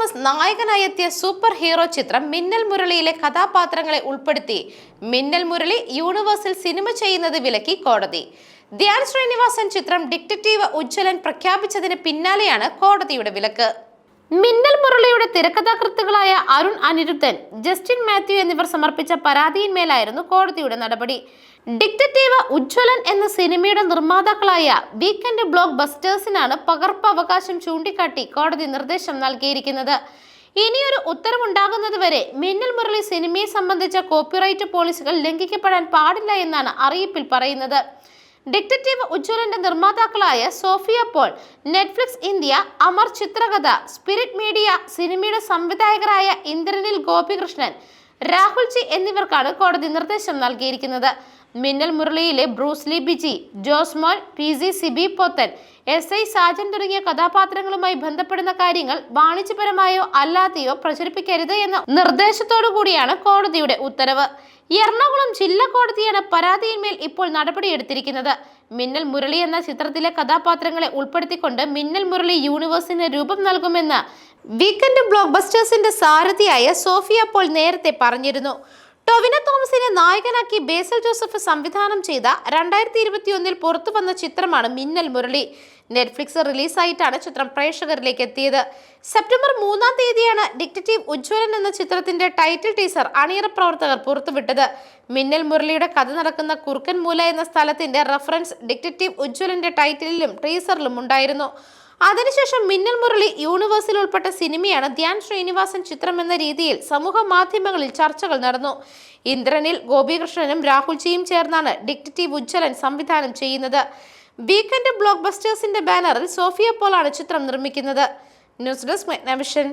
Thomas നായകനായി എത്തിയ super hero ചിത്രം മിന്നൽ മുരളിയിലെ കഥാപാത്രങ്ങളെ ഉൾപ്പെടുത്തി. മിന്നൽ മുരളി യൂണിവേഴ്സിൽ സിനിമ ചെയ്യുന്നത് വിലക്കി കോടതി. ധ്യാൻ ശ്രീനിവാസൻ ചിത്രം ഡിറ്റക്റ്റീവ് ഉജ്ജ്വലൻ പ്രഖ്യാപിച്ചതിന് പിന്നാലെയാണ് കോടതിയുടെ വിലക്ക്. മിന്നൽ മുരളിയുടെ തിരക്കഥാകൃത്തുകളായ അരുൺ അനിരുദ്ധൻ ജസ്റ്റിൻ മാത്യു എന്നിവർ സമർപ്പിച്ച പരാതിയിന്മേലായിരുന്നു കോടതിയുടെ നടപടി. ഡിക്റ്റീവ് ഉജ്ജ്വലൻ എന്ന സിനിമയുടെ നിർമ്മാതാക്കളായ വീക്കെൻഡ് ബ്ലോക്ക് ബസ്റ്റേഴ്സിനാണ് പകർപ്പ് അവകാശം ചൂണ്ടിക്കാട്ടി കോടതി നിർദ്ദേശം നൽകിയിരിക്കുന്നത്. ഇനിയൊരു ഉത്തരവുണ്ടാകുന്നതുവരെ മിന്നൽ മുരളി സിനിമയെ സംബന്ധിച്ച കോപ്പിറൈറ്റ് പോളിസികൾ ലംഘിക്കപ്പെടാൻ പാടില്ല എന്നാണ് അറിയിപ്പിൽ പറയുന്നത്. ഡിറ്റക്റ്റീവ് ഉജ്ജ്വലന്റെ നിർമ്മാതാക്കളായ Sophia Paul Netflix India Amar Chitrakatha spirit media സിനിമയുടെ സംവിധായകരായ ഇന്ദ്രനിൽ ഗോപികൃഷ്ണൻ രാഹുൽ ജി എന്നിവർക്കാണ് കോടതി നിർദ്ദേശം നൽകിയിരിക്കുന്നത്. മിന്നൽ മുരളിയിലെ Bruce Lee Biji Josemon P G Sibi Pothan S I Sajan തുടങ്ങിയ കഥാപാത്രങ്ങളുമായി ബന്ധപ്പെടുന്ന കാര്യങ്ങൾ വാണിജ്യപരമായോ അല്ലാതെയോ പ്രചരിപ്പിക്കരുത് എന്ന നിർദ്ദേശത്തോടു കൂടിയാണ് കോടതിയുടെ ഉത്തരവ്. എറണാകുളം ജില്ലാ കോടതിയാണ് പരാതിയിന്മേൽ ഇപ്പോൾ നടപടിയെടുത്തിരിക്കുന്നത് മിന്നൽ മുരളി എന്ന ചിത്രത്തിലെ കഥാപാത്രങ്ങളെ ഉൾപ്പെടുത്തിക്കൊണ്ട് മിന്നൽ മുരളി യൂണിവേഴ്സിന് രൂപം നൽകുമെന്ന് വീക്കെൻഡ് ബ്ലോക്ക് ബസ്റ്റേഴ്സിന്റെ സാരഥിയായ സോഫിയ പോൾ നേരത്തെ പറഞ്ഞിരുന്നു. ടൊവിനോ തോമസിനെ നായകനാക്കി ബേസൽ ജോസഫ് സംവിധാനം ചെയ്ത രണ്ടായിരത്തി ഇരുപത്തിയൊന്നിൽ പുറത്തു വന്ന ചിത്രമാണ് മിന്നൽ മുരളി. നെറ്റ്ഫ്ലിക്സ് റിലീസായിട്ടാണ് ചിത്രം പ്രേക്ഷകരിലേക്ക് എത്തിയത്. സെപ്റ്റംബർ മൂന്നാം തീയതിയാണ് ഡിക്റ്ററ്റീവ് ഉജ്ജ്വലൻ എന്ന ചിത്രത്തിന്റെ ടൈറ്റിൽ ടീസർ അണിയറ പ്രവർത്തകർ പുറത്തുവിട്ടത്. മിന്നൽ മുരളിയുടെ കഥ നടക്കുന്ന കുറുക്കൻമൂല എന്ന സ്ഥലത്തിന്റെ റെഫറൻസ് ഡിക്റ്ററ്റീവ് ഉജ്ജ്വലന്റെ ടൈറ്റിലും ടീസറിലും ഉണ്ടായിരുന്നു. അതിനുശേഷം മിന്നൽ മുരളി യൂണിവേഴ്സിൽ ഉൾപ്പെട്ട സിനിമയാണ് ധ്യാൻ ശ്രീനിവാസൻ ചിത്രം എന്ന രീതിയിൽ സമൂഹ മാധ്യമങ്ങളിൽ ചർച്ചകൾ നടന്നു. ഇന്ദ്രനിൽ ഗോപികൃഷ്ണനും രാഹുൽജിയും ചേർന്നാണ് ഡിക്റ്റീവ് ഉജ്ജ്വലൻ സംവിധാനം ചെയ്യുന്നത്. വീക്കെൻഡ് ബ്ലോക്ക് ബസ്റ്റേഴ്സിന്റെ ബാനറിൽ സോഫിയ പോളാണ് ചിത്രം നിർമ്മിക്കുന്നത്. News desk മെഗ്നവിഷൻ.